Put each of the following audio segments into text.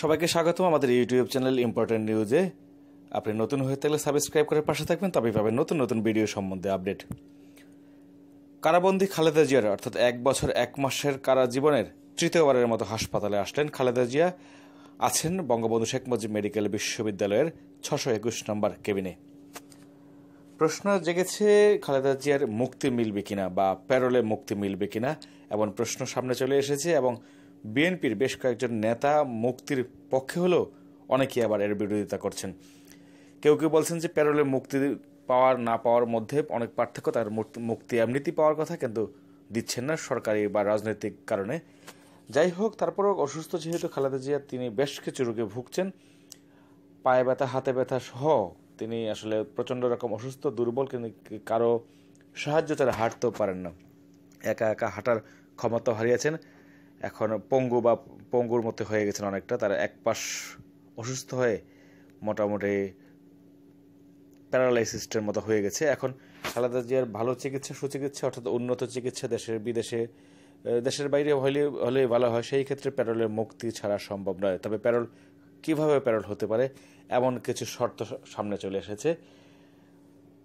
সবাইকে স্বাগতম আমাদের ইউটিউব চ্যানেল ইম্পর্টেন্ট নিউজে। আপনি নতুন হয়ে থাকলে সাবস্ক্রাইব করে পাশে থাকবেন, তবেই পাবেন নতুন নতুন ভিডিও সম্বন্ধে আপডেট। কারাবন্দি খালেদা জিয়ার, অর্থাৎ এক বছর, এক মাসের কারা জীবনের তৃতীয়বারের মতো হাসপাতালে আসলেন খালেদা জিয়া। আছেন বঙ্গবন্ধু শেখ মুজিব মেডিকেল বিশ্ববিদ্যালয়ের ছশো একুশ নম্বর কেবিনে। প্রশ্ন জেগেছে, খালেদা জিয়ার মুক্তি মিলবে কিনা বা প্যারোলে মুক্তি মিলবে কিনা, এমন প্রশ্ন সামনে চলে এসেছে এবং বিএনপির বেশ কয়েকজন নেতা মুক্তির পক্ষে হলেও অনেকেই আবার এর বিরোধিতা করছেন। কেউ কেউ বলছেন যে প্যারোলে মুক্তি পাওয়ার, না পাওয়ার মধ্যে অনেক পার্থক্য, তার মুক্তি এমনিতেই পাওয়ার কথা কিন্তু দিচ্ছেন না সরকারি বা রাজনৈতিক কারণে। যাই হোক, তারপরেও অসুস্থ যেহেতু খালেদা জিয়া, তিনি বেশ কিছু রোগে ভুগছেন। পায়ে ব্যথা, হাতে ব্যথা সহ তিনি আসলে প্রচণ্ড রকম অসুস্থ, দুর্বল, কিন্তু কারও সাহায্য তারা হাঁটতেও পারেন না। একা একা হাঁটার ক্ষমতা হারিয়েছেন। এখন পঙ্গু বা পঙ্গুর মতো হয়ে গেছেন অনেকটা, তারা এক পাশ অসুস্থ হয়ে মোটামুটি প্যারালাইসিস্টের মতো হয়ে গেছে। এখন খালেদা জিয়ার ভালো চিকিৎসা, সুচিকিৎসা, অর্থাৎ উন্নত চিকিৎসা দেশের বিদেশে দেশের বাইরে হলে হলে ভালো হয়, সেই ক্ষেত্রে প্যারোলের মুক্তি ছাড়া সম্ভব নয়। তবে প্যারোল কীভাবে প্যারোল হতে পারে, এমন কিছু শর্ত সামনে চলে এসেছে।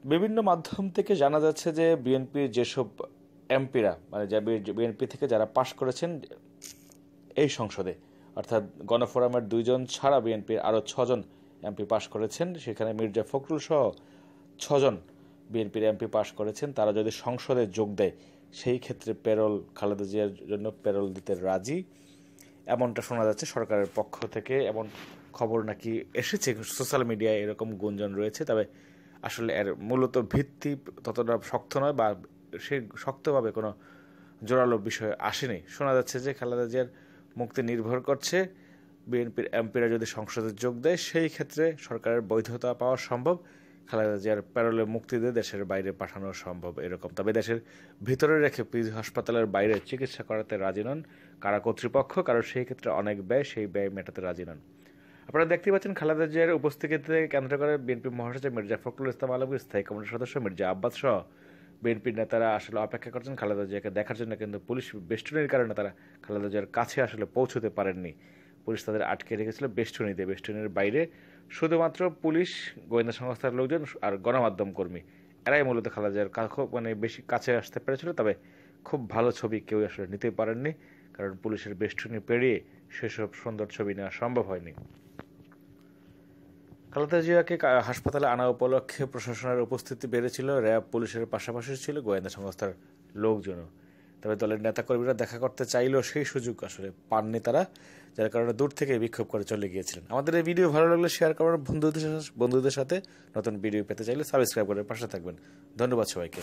বিভিন্ন মাধ্যম থেকে জানা যাচ্ছে যে বিএনপির যেসব এমপিরা মানে যা বিএনপি থেকে যারা পাশ করেছেন, এই সংসদে, অর্থাৎ গণফোরামের দুইজন ছাড়া বিএনপির আরও ছজন এমপি পাশ করেছেন, সেখানে মির্জা ফখরুল সহ ছজন বিএনপির এমপি পাশ করেছেন। তারা যদি সংসদে যোগ দেয়, সেই ক্ষেত্রে পেরোল খালেদা জিয়ার জন্য পেরোল দিতে রাজি। এমনটা শোনা যাচ্ছে সরকারের পক্ষ থেকে, এমন খবর নাকি এসেছে, সোশ্যাল মিডিয়ায় এরকম গুঞ্জন রয়েছে, তবে আসলে এর মূলত ভিত্তি ততটা শক্ত নয় বা সে শক্তভাবে কোনো জোরালো বিষয় আসেনি। শোনা যাচ্ছে যে খালেদা জিয়ার মুক্তি নির্ভর করছে। বিএনপির এমপিরা যদি সংসদে যোগ দেয়, সেই ক্ষেত্রে সরকারের বৈধতা পাওয়া সম্ভব। খালেদা জিয়ার প্যারোলে মুক্তি দিয়ে দেশের বাইরে পাঠানো সম্ভব এরকম। তবে দেশের ভিতরে রেখে পিজি হাসপাতালের বাইরে চিকিৎসা করাতে রাজি নন কারা কর্তৃপক্ষ, কারণ সেই ক্ষেত্রে অনেক ব্যয়, সেই ব্যয় মেটাতে রাজি নন। আপনারা দেখতে পাচ্ছেন খালেদা জিয়ার উপস্থিতিতে কেন্দ্র করে বিএনপি মহাসচিব মির্জা ফখরুল ইসলাম আলমগীর, স্থায়ী কমিটির সদস্য মির্জা আব্বাস সহ বিএনপির নেতারা আসলে অপেক্ষা করছেন খালেদা জিয়াকে দেখার জন্য, কিন্তু পুলিশ বেষ্টনীর কারণে তারা খালেদা জিয়ার কাছে আসলে পৌঁছতে পারেননি। পুলিশ তাদের আটকে রেখেছিল বেষ্টনীতে। বেষ্টনীর বাইরে শুধুমাত্র পুলিশ, গোয়েন্দা সংস্থার লোকজন আর গণমাধ্যম কর্মী। এরাই মূলত খালেদা জিয়ার মানে বেশি কাছে আসতে পেরেছিল, তবে খুব ভালো ছবি কেউ আসলে নিতে পারেননি, কারণ পুলিশের বেষ্টনী পেরিয়ে সেসব সুন্দর ছবি নেওয়া সম্ভব হয়নি। খালেদা জিয়াকে হাসপাতালে আনা উপলক্ষে প্রশাসনের উপস্থিতি বেড়েছিল, র্যাব পুলিশের পাশাপাশি ছিল গোয়েন্দা সংস্থার লোকজনও। তবে দলের নেতাকর্মীরা দেখা করতে চাইলেও সেই সুযোগ আসলে পাননি তারা, যার কারণে দূর থেকে বিক্ষোভ করে চলে গিয়েছিলেন। আমাদের এই ভিডিও ভালো লাগলে শেয়ার করার বন্ধুদের বন্ধুদের সাথে নতুন ভিডিও পেতে চাইলে সাবস্ক্রাইব করে পাশে থাকবেন। ধন্যবাদ সবাইকে।